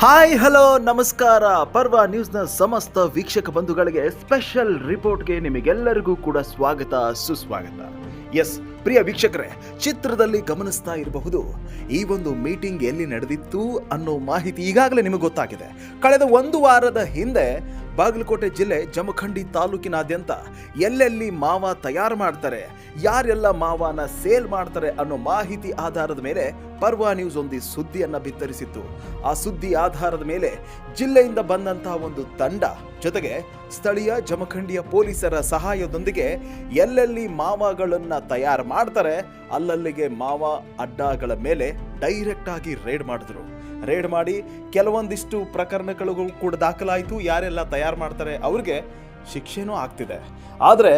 Hi hello ನಮಸ್ಕಾರ. ಪರ್ವ ನ್ಯೂಸ್ನ ಸಮಸ್ತ ವೀಕ್ಷಕ ಬಂಧುಗಳಿಗೆ ಸ್ಪೆಷಲ್ ರಿಪೋರ್ಟ್ಗೆ ನಿಮಗೆಲ್ಲರಿಗೂ ಕೂಡ ಸ್ವಾಗತ, ಸುಸ್ವಾಗತ. ಎಸ್ ಪ್ರಿಯ ವೀಕ್ಷಕರೇ, ಚಿತ್ರದಲ್ಲಿ ಗಮನಿಸ್ತಾ ಇರಬಹುದು, ಈ ಒಂದು ಮೀಟಿಂಗ್ ಎಲ್ಲಿ ನಡೆದಿತ್ತು ಅನ್ನೋ ಮಾಹಿತಿ ಈಗಾಗಲೇ ನಿಮಗೆ ಗೊತ್ತಾಗಿದೆ. ಕಳೆದ ಒಂದು ವಾರದ ಹಿಂದೆ ಬಾಗಲಕೋಟೆ ಜಿಲ್ಲೆ ಜಮಖಂಡಿ ತಾಲೂಕಿನಾದ್ಯಂತ ಎಲ್ಲೆಲ್ಲಿ ಮಾವ ತಯಾರು ಮಾಡ್ತಾರೆ, ಯಾರೆಲ್ಲ ಮಾವನ ಸೇಲ್ ಮಾಡ್ತಾರೆ ಅನ್ನೋ ಮಾಹಿತಿ ಆಧಾರದ ಮೇಲೆ ಪರ್ವ ನ್ಯೂಸ್ ಒಂದು ಸುದ್ದಿಯನ್ನು ಬಿತ್ತರಿಸಿತ್ತು. ಆ ಸುದ್ದಿ ಆಧಾರದ ಮೇಲೆ ಜಿಲ್ಲೆಯಿಂದ ಬಂದಂತಹ ಒಂದು ತಂಡ, ಜೊತೆಗೆ ಸ್ಥಳೀಯ ಜಮಖಂಡಿಯ ಪೊಲೀಸರ ಸಹಾಯದೊಂದಿಗೆ ಎಲ್ಲೆಲ್ಲಿ ಮಾವಗಳನ್ನು ತಯಾರು ಮಾಡ್ತಾರೆ, ಅಲ್ಲಲ್ಲಿಗೆ ಮಾವ ಅಡ್ಡಗಳ ಮೇಲೆ ಡೈರೆಕ್ಟ್ ಆಗಿ ರೇಡ್ ಮಾಡಿದ್ರು. ರೇಡ್ ಮಾಡಿ ಕೆಲವೊಂದಿಷ್ಟು ಪ್ರಕರಣಗಳು ಕೂಡ ದಾಖಲಾಯಿತು. ಯಾರೆಲ್ಲ ತಯಾರು ಮಾಡ್ತಾರೆ ಅವ್ರಿಗೆ ಶಿಕ್ಷೆನೂ ಆಗ್ತಿದೆ. ಆದರೆ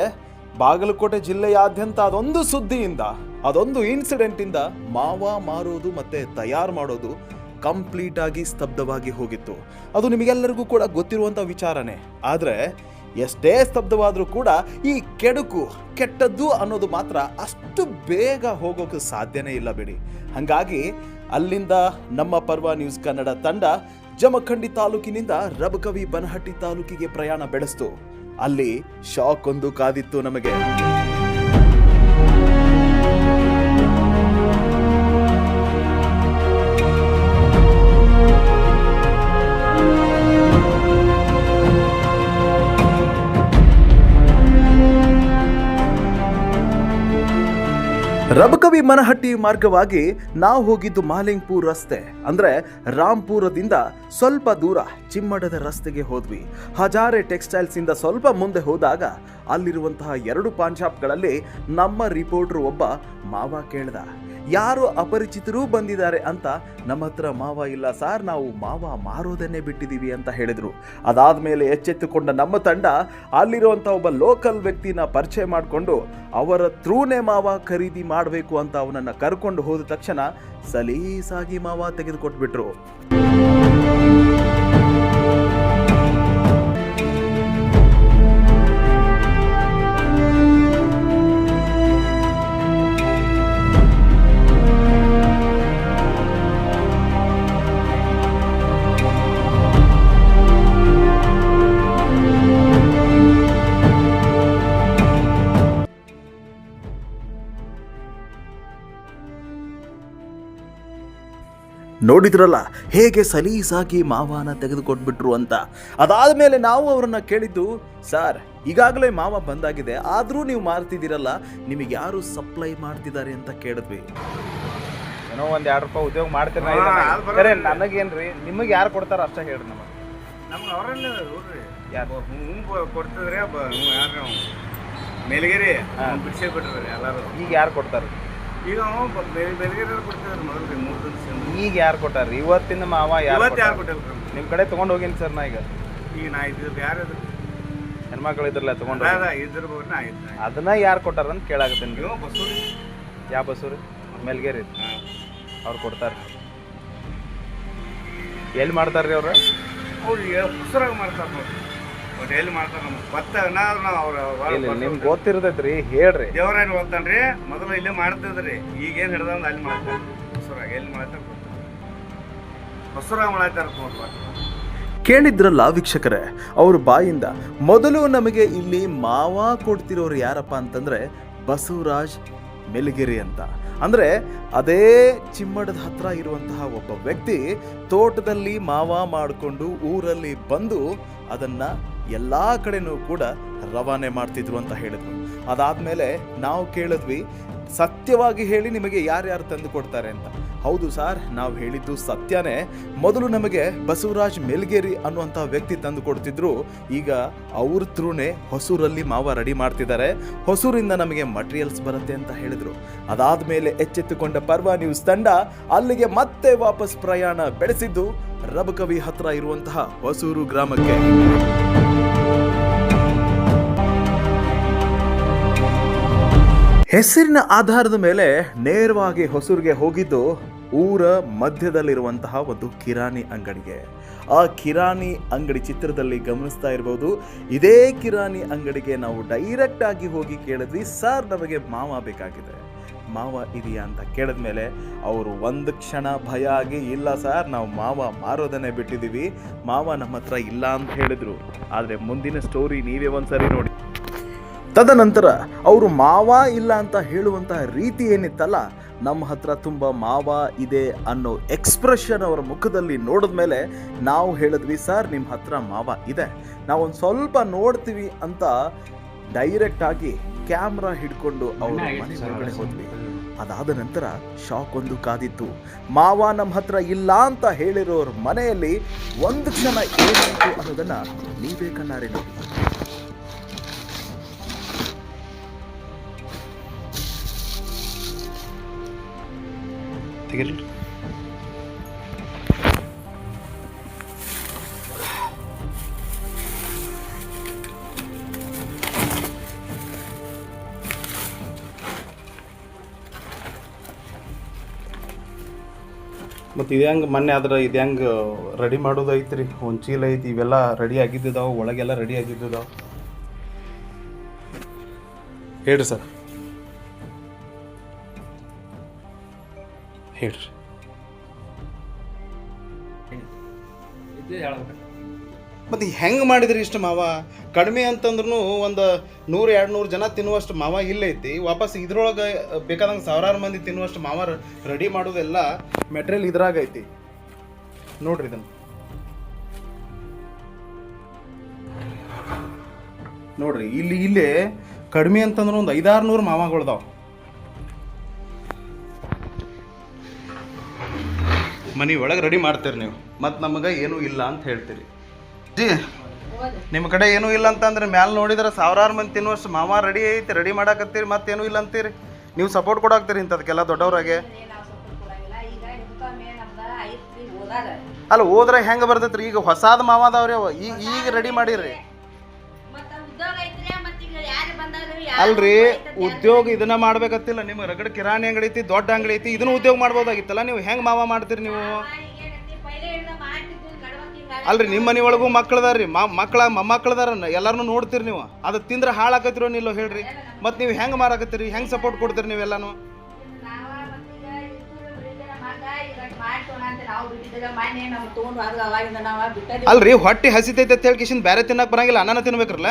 ಬಾಗಲಕೋಟೆ ಜಿಲ್ಲೆಯಾದ್ಯಂತ ಅದೊಂದು ಸುದ್ದಿಯಿಂದ, ಅದೊಂದು ಇನ್ಸಿಡೆಂಟ್ ಇಂದ ಮಾವ ಮಾರೋದು ಮತ್ತೆ ತಯಾರು ಮಾಡೋದು ಕಂಪ್ಲೀಟ್ ಆಗಿ ಸ್ತಬ್ಧವಾಗಿ ಹೋಗಿತ್ತು. ಅದು ನಿಮಗೆಲ್ಲರಿಗೂ ಕೂಡ ಗೊತ್ತಿರುವಂಥ ವಿಚಾರನೆ. ಆದರೆ ಎಷ್ಟೇ ಸ್ತಬ್ಧವಾದರೂ ಕೂಡ ಈ ಕೆಡುಕು, ಕೆಟ್ಟದ್ದು ಅನ್ನೋದು ಮಾತ್ರ ಅಷ್ಟು ಬೇಗ ಹೋಗೋಕೆ ಸಾಧ್ಯನೇ ಇಲ್ಲ ಬಿಡಿ. ಹಾಗಾಗಿ ಅಲ್ಲಿಂದ ನಮ್ಮ ಪರ್ವ ನ್ಯೂಸ್ ಕನ್ನಡ ತಂಡ ಜಮಖಂಡಿ ತಾಲೂಕಿನಿಂದ ರಬಕವಿ ಬನಹಟ್ಟಿ ತಾಲೂಕಿಗೆ ಪ್ರಯಾಣ ಬೆಳೆಸ್ತು. ಅಲ್ಲಿ ಶಾಕ್ ಒಂದು ಕಾದಿತ್ತು ನಮಗೆ. ರಬಕವಿ ಮನಹಟ್ಟಿ ಮಾರ್ಗವಾಗಿ ನಾವು ಹೋಗಿದ್ದು ಮಾಲಿಂಗ್ಪುರ್ ರಸ್ತೆ. ಅಂದ್ರೆ ರಾಂಪುರದಿಂದ ಸ್ವಲ್ಪ ದೂರ ಚಿಮ್ಮಡದ ರಸ್ತೆಗೆ ಹೋದ್ವಿ. ಹಜಾರೆ ಟೆಕ್ಸ್ಟೈಲ್ಸ್ ಇಂದ ಸ್ವಲ್ಪ ಮುಂದೆ ಹೋದಾಗ ಅಲ್ಲಿರುವಂತಹ ಎರಡು ಪಾನ್ ಶಾಪ್ಗಳಲ್ಲಿ ನಮ್ಮ ರಿಪೋರ್ಟರ್ ಒಬ್ಬ ಮಾವ ಕೇಳ್ದ, ಯಾರು ಅಪರಿಚಿತರೂ ಬಂದಿದ್ದಾರೆ ಅಂತ? ನಮ್ಮ ಹತ್ರ ಮಾವ ಇಲ್ಲ ಸಾರ್ ನಾವು ಮಾವ ಮಾರೋದನ್ನೇ ಬಿಟ್ಟಿದ್ದೀವಿ ಅಂತ ಹೇಳಿದರು. ಅದಾದ ಮೇಲೆ ಎಚ್ಚೆತ್ತುಕೊಂಡ ನಮ್ಮ ತಂಡ ಅಲ್ಲಿರುವಂಥ ಒಬ್ಬ ಲೋಕಲ್ ವ್ಯಕ್ತಿನ ಪರಿಚಯ ಮಾಡಿಕೊಂಡು, ಅವರ ಥ್ರೂನೇ ಮಾವ ಖರೀದಿ ಮಾಡಬೇಕು ಅಂತ ಅವನನ್ನು ಕರ್ಕೊಂಡು ಹೋದ ತಕ್ಷಣ ಸಲೀಸಾಗಿ ಮಾವ ತೆಗೆದುಕೊಟ್ಬಿಟ್ರು. ನೋಡಿದ್ರಲ್ಲ ಹೇಗೆ ಸಲೀಸಾಗಿ ಮಾವನ ತೆಗೆದುಕೊಟ್ಬಿಟ್ರು ಅಂತ. ಅದಾದ ಮೇಲೆ ನಾವು ಅವರನ್ನ ಕೇಳಿದ್ದು ಸರ್ ಈಗಾಗಲೇ ಮಾವ ಬಂದಾಗಿದೆ ಆದರೂ ನೀವು ಮಾರ್ತಿದ್ದೀರಲ್ಲ ನಿಮಗೆ ಯಾರು ಸಪ್ಲೈ ಮಾಡ್ತಿದ್ದಾರೆ ಅಂತ ಕೇಳಿದ್ವಿ. ಏನೋ ಒಂದು ಎರಡು ರೂಪಾಯಿ ಉದ್ಯೋಗ ಮಾಡ್ತೀರ. ನನಗೇನ್ರಿ? ನಿಮಗೆ ಯಾರು ಕೊಡ್ತಾರ ಅಷ್ಟೇ ಹೇಳ್ರಿ ನಮಗೆ. ನಮ್ಗೆ ಅವರನ್ನ ನೋಡ್ರಿ ಯಾರು? ಹ್ಞೂ ಕೊಡ್ತಿದ್ರೆ ಯಾರು ರೀ ಹಾ. ಬಿಡಿಸೇ ಬಿಟ್ಟಿದ್ರಿ ಎಲ್ಲರೂ. ಈಗ ಯಾರು ಕೊಡ್ತಾರ ಈಗ ಅವ ಬೇರೆ ಕೊಡ್ತಿದ್ರು ಮೊದಲು ಮೂರು ದಿವಸ ಈಗ ಯಾರು ಕೊಟ್ಟಾರ ಇವತ್ತಿನ ಮಾವ ಯಾರು ಇವತ್ತು ಯಾರು? ಕೊಟ್ಟಿಲ್ಲ ನಿಮ್ ಕಡೆ ತಗೊಂಡ್ ಹೋಗಿನಿ ಸರ್ ನಾ ಈಗ? ಈಗ ನಾ ಇದ್ದಿದ್ದು ಯಾರು ಅದು ಹೆಣ್ಮಕ್ಳು ಇದ್ರಲ್ಲ ತಗೊಂಡ್. ಅದ ಇದ್ರ ನಾ ಇದ್ದ ಅದನ್ನ ಯಾರು ಕೊಟ್ಟಾರ ಅಂತ ಕೇಳಾಕತ್ತೀನಿ ಇವ ಬಸೂರಿ. ಯಾವ ಬಸ್ಸು ರೀ ಮೇಲ್ಗೇರಿ. ಅವ್ರು ಕೊಡ್ತಾರ. ಎಲ್ಲಿ ಮಾಡ್ತಾರ್ರಿ ಅವ್ರು? ಅವ್ರು ಹುಸರಾಗ ಮಾಡ್ತಾರೆ ನೋಡಿ ಎಲ್ಲಿ ಮಾಡ್ತಾರೆ ನಮ್ಗೆ ಭತ್ತ ಅವ್ರು ನಿಮ್ಗೆ ಗೊತ್ತಿರ್ತೈತ್ರಿ ಹೇಳ್ರಿ. ದೇವರಾಯನ್ ಹೋಗ್ತಾನ್ರಿ ಮೊದಲು ಇಲ್ಲೇ ಮಾಡ್ತಿದ್ರಿ. ಈಗೇನು ಹಿಡ್ದ ಅಲ್ಲಿ ಮಾಡ್ತಾರೆ. ಹೊಸರಾಗ ಎಲ್ಲಿ ಮಾಡ್ತಾರೆ ಹೊಸರಾಗ ಮಾಡ್ತಾರೆ ನೋಡ್ರಿ ಕೇಳಿದ್ರಲ್ಲ ವೀಕ್ಷಕರೇ ಅವ್ರ ಬಾಯಿಂದ ಮೊದಲು ನಮಗೆ ಇಲ್ಲಿ ಮಾವ ಕೊಡ್ತಿರೋರು ಯಾರಪ್ಪ ಅಂತಂದ್ರೆ ಬಸವರಾಜ್ ಮೆಲಗಿರಿ ಅಂತ. ಅಂದ್ರೆ ಅದೇ ಚಿಮ್ಮಡದ ಹತ್ರ ಇರುವಂತಹ ಒಬ್ಬ ವ್ಯಕ್ತಿ ತೋಟದಲ್ಲಿ ಮಾವ ಮಾಡಿಕೊಂಡು ಊರಲ್ಲಿ ಬಂದು ಅದನ್ನ ಎಲ್ಲಾ ಕಡೆನೂ ಕೂಡ ರವಾನೆ ಮಾಡ್ತಿದ್ರು ಅಂತ ಹೇಳಿದ್ರು. ಅದಾದ್ಮೇಲೆ ನಾವು ಕೇಳಿದ್ವಿ, ಸತ್ಯವಾಗಿ ಹೇಳಿ ನಿಮಗೆ ಯಾರ್ಯಾರು ತಂದು ಕೊಡ್ತಾರೆ ಅಂತ. ಹೌದು ಸರ್, ನಾವು ಹೇಳಿದ್ದು ಸತ್ಯನೇ. ಮೊದಲು ನಮಗೆ ಬಸವರಾಜ್ ಮೆಲ್ಗೇರಿ ಅನ್ನುವಂಥ ವ್ಯಕ್ತಿ ತಂದು ಕೊಡ್ತಿದ್ರು. ಈಗ ಅವ್ರ ತ್ರೂನೇ ಹೊಸೂರಲ್ಲಿ ಮಾವ ರೆಡಿ ಮಾಡ್ತಿದ್ದಾರೆ. ಹೊಸೂರಿಂದ ನಮಗೆ ಮಟೀರಿಯಲ್ಸ್ ಬರುತ್ತೆ ಅಂತ ಹೇಳಿದರು. ಅದಾದ ಮೇಲೆ ಎಚ್ಚೆತ್ತುಕೊಂಡ ಪರ್ವ ನ್ಯೂಸ್ ತಂಡ ಅಲ್ಲಿಗೆ ಮತ್ತೆ ವಾಪಸ್ ಪ್ರಯಾಣ ಬೆಳೆಸಿದ್ದು, ರಬಕವಿ ಹತ್ರ ಇರುವಂತಹ ಹೊಸೂರು ಗ್ರಾಮಕ್ಕೆ. ಹೆಸರಿನ ಆಧಾರದ ಮೇಲೆ ನೇರವಾಗಿ ಹೊಸೂರಿಗೆ ಹೋಗಿದ್ದು ಊರ ಮಧ್ಯದಲ್ಲಿರುವಂತಹ ಒಂದು ಕಿರಾಣಿ ಅಂಗಡಿಗೆ. ಆ ಕಿರಾಣಿ ಅಂಗಡಿ ಚಿತ್ರದಲ್ಲಿ ಗಮನಿಸ್ತಾ ಇರಬಹುದು ಇದೇ ಕಿರಾಣಿ ಅಂಗಡಿಗೆ ನಾವು ಡೈರೆಕ್ಟ್ ಆಗಿ ಹೋಗಿ ಕೇಳಿದ್ವಿ, ಸರ್, ನಮಗೆ ಮಾವ ಬೇಕಾಗಿದೆ. ಮಾವ ಇದೆಯಾ ಅಂತ ಕೇಳಿದ ಮೇಲೆ ಅವರು ಒಂದು ಕ್ಷಣ ಭಯ ಆಗಿ, ಇಲ್ಲ ಸರ್, ನಾವು ಮಾವ ಮಾರೋದನ್ನೇ ಬಿಟ್ಟಿದ್ದೀವಿ. ಮಾವ ನಮ್ಮ ಹತ್ರ ಇಲ್ಲ ಅಂತ ಹೇಳಿದರು. ಆದರೆ ಮುಂದಿನ ಸ್ಟೋರಿ ನೀವೇ ಒಂದ್ಸರಿ ನೋಡಿ. ತದನಂತರ ಅವರು ಮಾವ ಇಲ್ಲ ಅಂತ ಹೇಳುವಂತಹ ರೀತಿ ಏನಿತ್ತಲ್ಲ ನಮ್ಮ ಹತ್ರ ತುಂಬ ಮಾವ ಇದೆ ಅನ್ನೋ ಎಕ್ಸ್ಪ್ರೆಷನ್ ಅವರ ಮುಖದಲ್ಲಿ ನೋಡಿದ ಮೇಲೆ ನಾವು ಹೇಳಿದ್ವಿ ಸರ್ ನಿಮ್ಮ ಹತ್ರ ಮಾವ ಇದೆ. ನಾವೊಂದು ಸ್ವಲ್ಪ ನೋಡ್ತೀವಿ ಅಂತ ಡೈರೆಕ್ಟ್ ಆಗಿ ಕ್ಯಾಮ್ರಾ ಹಿಡ್ಕೊಂಡು ಅವರು ಮನೆ ಒಳಗಡೆ ಹೋದ್ವಿ. ಅದಾದ ನಂತರ ಶಾಕ್ ಒಂದು ಕಾದಿತ್ತು. ಮಾವ ನಮ್ಮ ಹತ್ರ ಇಲ್ಲ ಅಂತ ಹೇಳಿರೋರ ಮನೆಯಲ್ಲಿ ಒಂದು ಕ್ಷಣ ಏನಾಯಿತು ಅನ್ನೋದನ್ನು ನೀವೇ ಕಣ್ಣಾರೆ ನೋಡಿ ತೆಗಿರಿ ಮತ್ತು ಇದು ಹೆಂಗೆ ಮೊನ್ನೆ ಆದ್ರೆ ಇದು ಹೆಂಗೆ ರೆಡಿ ಮಾಡೋದು ರೀ ಒಂದು ಚೀಲ ಐತಿ, ಇವೆಲ್ಲ ರೆಡಿ ಆಗಿದ್ದಿದಾವೆ, ಒಳಗೆಲ್ಲ ರೆಡಿ ಆಗಿದ್ದಿದಾವೆ. ಹೇಳ್ರಿ ಸರ್. ಹೇಳ್ರಿ. ಮತ್ತು ಹೆಂಗೆ ಮಾಡಿದ್ರಿ ಇಷ್ಟು ಮಾವ? ಕಡಿಮೆ ಅಂತಂದ್ರೂ ಒಂದು ನೂರು ಎರಡು ನೂರು ಜನ ತಿನ್ನುವಷ್ಟು ಮಾವ ಇಲ್ಲೈತಿ ವಾಪಸ್ ಇದ್ರೊಳಗೆ ಬೇಕಾದಂಗೆ ಸಾವಿರಾರು ಮಂದಿ ತಿನ್ನುವಷ್ಟು ಮಾವ ರೆಡಿ ಮಾಡೋದೆಲ್ಲ ಮೆಟೀರಿಯಲ್ ಇದ್ರಾಗ ಐತಿ. ನೋಡ್ರಿ ಇದನ್ನು. ನೋಡ್ರಿ ಇಲ್ಲಿ ಇಲ್ಲೇ ಕಡಿಮೆ ಅಂತಂದ್ರೆ ಒಂದು ಐದಾರು ನೂರು ಮಾವಗಳ್ದಾವ. ಮನೆ ಒಳಗೆ ರೆಡಿ ಮಾಡ್ತೀರಿ ನೀವು. ಮತ್ತು ನಮಗೆ ಏನೂ ಇಲ್ಲ ಅಂತ ಹೇಳ್ತೀರಿ. ನಿಮ್ಮ ಕಡೆ ಏನೂ ಇಲ್ಲ ಅಂತಂದ್ರೆ ಮ್ಯಾಲೆ ನೋಡಿದ್ರೆ ಸಾವಿರಾರು ಮಂದಿ ತಿನ್ನುವಷ್ಟು ಮಾವ ರೆಡಿ ಐತಿ, ರೆಡಿ ಮಾಡಾಕತ್ತೀರಿ ಮತ್ತೇನೂ ಇಲ್ಲ ಅಂತೀರಿ. ನೀವು ಸಪೋರ್ಟ್ ಕೊಡಾಕ್ತೀರಿ ಇಂಥದಕ್ಕೆಲ್ಲ ದೊಡ್ಡವ್ರಾಗೆ. ಅಲ್ಲ, ಹೋದ್ರೆ ಹೆಂಗೆ ಬರ್ತೈತ್ರಿ? ಈಗ ಹೊಸಾದ ಮಾವ ಅದಾವ್ರಿ ಅವ. ಈಗ ಈಗ ರೆಡಿ ಮಾಡಿರಿ ಅಲ್ರಿ, ಉದ್ಯೋಗ ಇದನ್ನ ಮಾಡ್ಬೇಕತ್ತಿಲ್ಲ. ನಿಮ್ಗೆ ರಗಡ ಕಿರಾಣಿ ಅಂಗಡಿ ಐತಿ, ದೊಡ್ಡ ಅಂಗಡಿ ಐತಿ, ಇದನ್ನ ಉದ್ಯೋಗ ಮಾಡ್ಬೋದಾಗಿತ್ತಲ್ಲ? ನೀವು ಹೆಂಗ್ ಮಾವ ಮಾಡ್ತೀರಿ ನೀವು? ಅಲ್ರಿ, ನಿಮ್ಮ ಮನೆ ಒಳಗೂ ಮಕ್ಕಳದಾರ್ರಿ ಮಕ್ಕಳ ಮೊಮ್ಮಕ್ಕಳದಾರ ಎಲ್ಲಾರನು ನೋಡ್ತೀರಿ ನೀವು. ಅದು ತಿಂದ್ರೆ ಹಾಳಾಕತ್ತಿರೋ ನಿಲ್ಲೋ ಹೇಳ್ರಿ. ಮತ್ತೆ ನೀವು ಹೆಂಗ್ ಮಾರಾಕತ್ತೀರಿ? ಹೆಂಗ್ ಸಪೋರ್ಟ್ ಕೊಡ್ತೀರಿ ನೀವೆಲ್ಲಾನು ಅಲ್ರಿ, ಹೊಟ್ಟೆ ಹಸಿತೈತೆ ಅಂತ ಹೇಳಿ ಕಿಶನ್ ಬೇರೆ ತಿನ್ನಕ್ ಬರಂಗಿಲ್ಲ. ಅನ್ನ ತಿನ್ಬೇಕ್ರಲ್ಲ?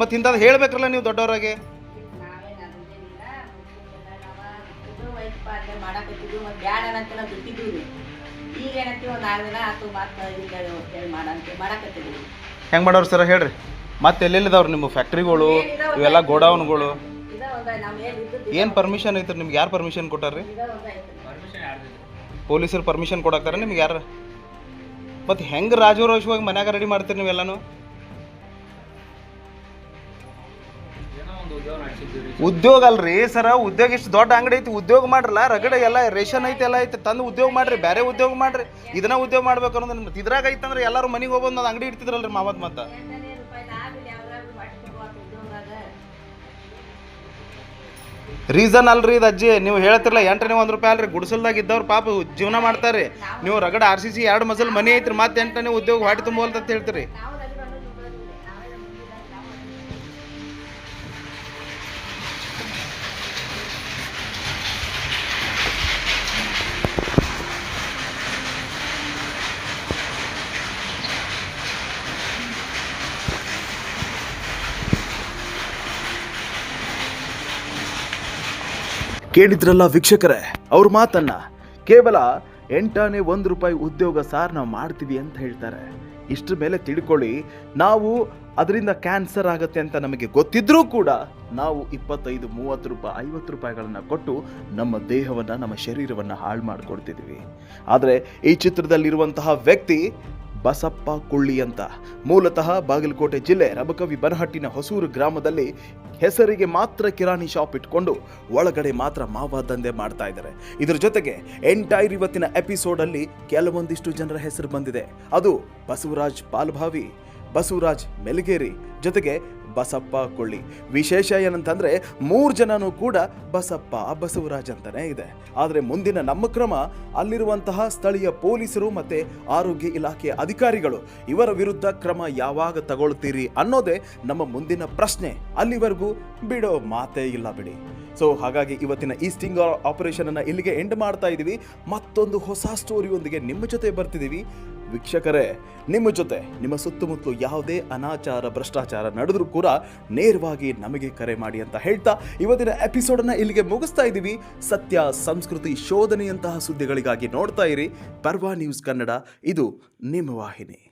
ಮತ್ತೆ ಇಂಥದ್ದು ಹೇಳ್ಬೇಕ್ರಲ್ಲ ನೀವು ದೊಡ್ಡವರಾಗೆ? ಮಾಡಾಕತ್ತಿದ್ವಿ ಮತ್ತೆ ಬ್ಯಾಡ ಅಂತ ನಾವು ಬಿಟ್ಟಿದ್ವಿ ಈಗ ಏನಂತೀವಿ ಒಂದು ಆರು ದಿನ ಆತು, ಮತ್ತೆ ಹೇಳಿ ಮಾಡಂತ ಮಾಡಾಕತ್ತಿದ್ವಿ. ಹೆಂಗ್ ಮಾಡೋರು ಸರ್ ಹೇಳ್ರಿ. ಮತ್ತೆ ಎಲ್ಲೆಲ್ಲಿದವ್ರು ನಿಮ್ಮ ಫ್ಯಾಕ್ಟ್ರಿಗಳು, ಇವೆಲ್ಲ ಗೋಡೌನ್ಗಳು? ಏನು ಪರ್ಮಿಷನ್ ಐತ್ರಿ ನಿಮ್ಗೆ? ಯಾರು ಪರ್ಮಿಷನ್ ಕೊಟ್ಟಾರ್ರಿ? ಪೊಲೀಸರು ಪರ್ಮಿಷನ್ ಕೊಡಾಕ್ತಾರ ನಿಮ್ಗೆ ಯಾರು? ಮತ್ತೆ ಹೆಂಗೆ ರಾಜೋರೋಷವಾಗಿ ಮನ್ಯಾಗ ರೆಡಿ ಮಾಡ್ತೀರಿ ನೀವೆಲ್ಲಾನು? ಉದ್ಯೋಗ ಅಲ್ರಿ ಸರ, ಉದ್ಯೋಗ ಇಷ್ಟು ದೊಡ್ಡ ಅಂಗಡಿ ಐತಿ, ಉದ್ಯೋಗ ಮಾಡ್ರಲ್ಲ, ರಗಡೆ ಎಲ್ಲ ರೇಷನ್ ಐತಿ, ಎಲ್ಲ ಐತಿ, ತಂದು ಉದ್ಯೋಗ ಮಾಡ್ರಿ ಬೇರೆ ಉದ್ಯೋಗ ಮಾಡ್ರಿ. ಇದನ್ನ ಉದ್ಯೋಗ ಮಾಡ್ಬೇಕು ಅನ್ನೋದು ಮತ್ತೆ ಇದ್ರಾಗ ಐತಂದ್ರೆ ಎಲ್ಲರೂ ಮನೆಗೆ ಹೋಗ್ಬಂದು ಅದು ಅಂಗಡಿ ಇಡ್ತಿದ್ರಲ್ರಿ ಮಾವತ್ ಮತ್ತೆ. ರೀಸನ್ ಅಲ್ರಿ ಇದು ಅಜ್ಜಿ, ನೀವು ಹೇಳ್ತಿರಲ್ಲ ಎಂಟನೇ ಒಂದು ರೂಪಾಯಿ ಅಲ್ರಿ, ಗುಡಿಸಲ್ದಾಗ ಇದ್ದವ್ರು ಪಾಪ ಜೀವನ ಮಾಡ್ತಾರೆ. ನೀವು ರಗಡ ಆರ್ ಸಿ ಸಿ, ಎರಡು ಮಸಲ್ ಮನೆ ಐತ್ರಿ, ಮತ್ತೆ ಎಂಟನೇ ಉದ್ಯೋಗ ಹೊಟ್ಟೆ ತುಂಬೋಲ್ತ ಅಂತ ಹೇಳ್ತೀರಿ ನಾವು ರಗಡ ಅನ್ನೋದು ಉಪಯೋಗ ನಾವೇ ಮುಂದಿನ ನಾವು ಕೇಳಿದ್ರಲ್ಲ ವೀಕ್ಷಕರೇ, ಅವ್ರ ಮಾತನ್ನ. ಕೇವಲ ಎಂಟಾನೇ ಒಂದು ರೂಪಾಯಿ ಉದ್ಯೋಗ ಸಾರ್ ನಾವು ಮಾಡ್ತೀವಿ ಅಂತ ಹೇಳ್ತಾರೆ. ಇಷ್ಟ್ರ ಮೇಲೆ ತಿಳ್ಕೊಳ್ಳಿ, ನಾವು ಅದರಿಂದ ಕ್ಯಾನ್ಸರ್ ಆಗುತ್ತೆ ಅಂತ ನಮಗೆ ಗೊತ್ತಿದ್ರೂ ಕೂಡ ನಾವು ಇಪ್ಪತ್ತೈದು, ಮೂವತ್ತು ರೂಪಾಯಿ, ಐವತ್ತು ರೂಪಾಯಿಗಳನ್ನು ಕೊಟ್ಟು ನಮ್ಮ ದೇಹವನ್ನು, ನಮ್ಮ ಶರೀರವನ್ನು ಹಾಳು ಮಾಡಿಕೊಡ್ತಿದ್ವಿ. ಆದರೆ ಈ ಚಿತ್ರದಲ್ಲಿರುವಂತಹ ವ್ಯಕ್ತಿ ಬಸಪ್ಪ ಕುಳ್ಳಿ ಅಂತ. ಮೂಲತಃ ಬಾಗಲಕೋಟೆ ಜಿಲ್ಲೆ ರಬಕವಿ ಬನಹಟ್ಟಿನ ಹೊಸೂರು ಗ್ರಾಮದಲ್ಲಿ ಹೆಸರಿಗೆ ಮಾತ್ರ ಕಿರಾಣಿ ಶಾಪ್ ಇಟ್ಕೊಂಡು ಒಳಗಡೆ ಮಾತ್ರ ಮಾವ ದಂಧೆ ಮಾಡ್ತಾ ಇದ್ದಾರೆ. ಇದ್ರ ಜೊತೆಗೆ ಎಂಟೈರ್ ಇವತ್ತಿನ ಎಪಿಸೋಡಲ್ಲಿ ಕೆಲವೊಂದಿಷ್ಟು ಜನರ ಹೆಸರು ಬಂದಿದೆ. ಅದು ಬಸವರಾಜ್ ಪಾಲ್ಭಾವಿ, ಬಸವರಾಜ್ ಮೆಲಗೇರಿ ಜೊತೆಗೆ ಬಸಪ್ಪ ಕೊಳ್ಳಿ. ವಿಶೇಷ ಏನಂತಂದ್ರೆ ಮೂರು ಜನನೂ ಕೂಡ ಬಸಪ್ಪ, ಬಸವರಾಜ್ ಅಂತಾನೆ ಇದೆ. ಆದರೆ ಮುಂದಿನ ನಮ್ಮ ಕ್ರಮ ಅಲ್ಲಿರುವಂತಹ ಸ್ಥಳೀಯ ಪೊಲೀಸರು ಮತ್ತೆ ಆರೋಗ್ಯ ಇಲಾಖೆ ಅಧಿಕಾರಿಗಳು. ಇವರ ವಿರುದ್ಧ ಕ್ರಮ ಯಾವಾಗ ತಗೊಳ್ತೀರಿ ಅನ್ನೋದೇ ನಮ್ಮ ಮುಂದಿನ ಪ್ರಶ್ನೆ. ಅಲ್ಲಿವರೆಗೂ ಬಿಡೋ ಮಾತೇ ಇಲ್ಲ ಬಿಡಿ. ಸೊ ಹಾಗಾಗಿ ಇವತ್ತಿನ ಈ ಸ್ಟಿಂಗ್ ಆಪರೇಷನ್ ಅನ್ನ ಇಲ್ಲಿಗೆ ಎಂಡ್ ಮಾಡ್ತಾ ಇದೀವಿ. ಮತ್ತೊಂದು ಹೊಸ ಸ್ಟೋರಿಯೊಂದಿಗೆ ನಿಮ್ಮ ಜೊತೆ ಬರ್ತಿದ್ದೀವಿ ವೀಕ್ಷಕರೇ, ನಿಮ್ಮ ಜೊತೆ ನಿಮ್ಮ ಸುತ್ತಮುತ್ತಲು ಯಾವುದೇ ಅನಾಚಾರ, ಭ್ರಷ್ಟಾಚಾರ ನಡೆದರೂ ಕೂಡ ನೇರವಾಗಿ ನಮಗೆ ಕರೆ ಮಾಡಿ ಅಂತ ಹೇಳ್ತಾ ಇವತ್ತಿನ ಎಪಿಸೋಡನ್ನು ಇಲ್ಲಿಗೆ ಮುಗಿಸ್ತಾ ಇದ್ದೀವಿ. ಸತ್ಯ, ಸಂಸ್ಕೃತಿ, ಶೋಧನೆಯಂತಹ ಸುದ್ದಿಗಳಿಗಾಗಿ ನೋಡ್ತಾ ಇರಿ. ಪರ್ವಾ ನ್ಯೂಸ್ ಕನ್ನಡ, ಇದು ನಿಮ್ಮ ವಾಹಿನಿ.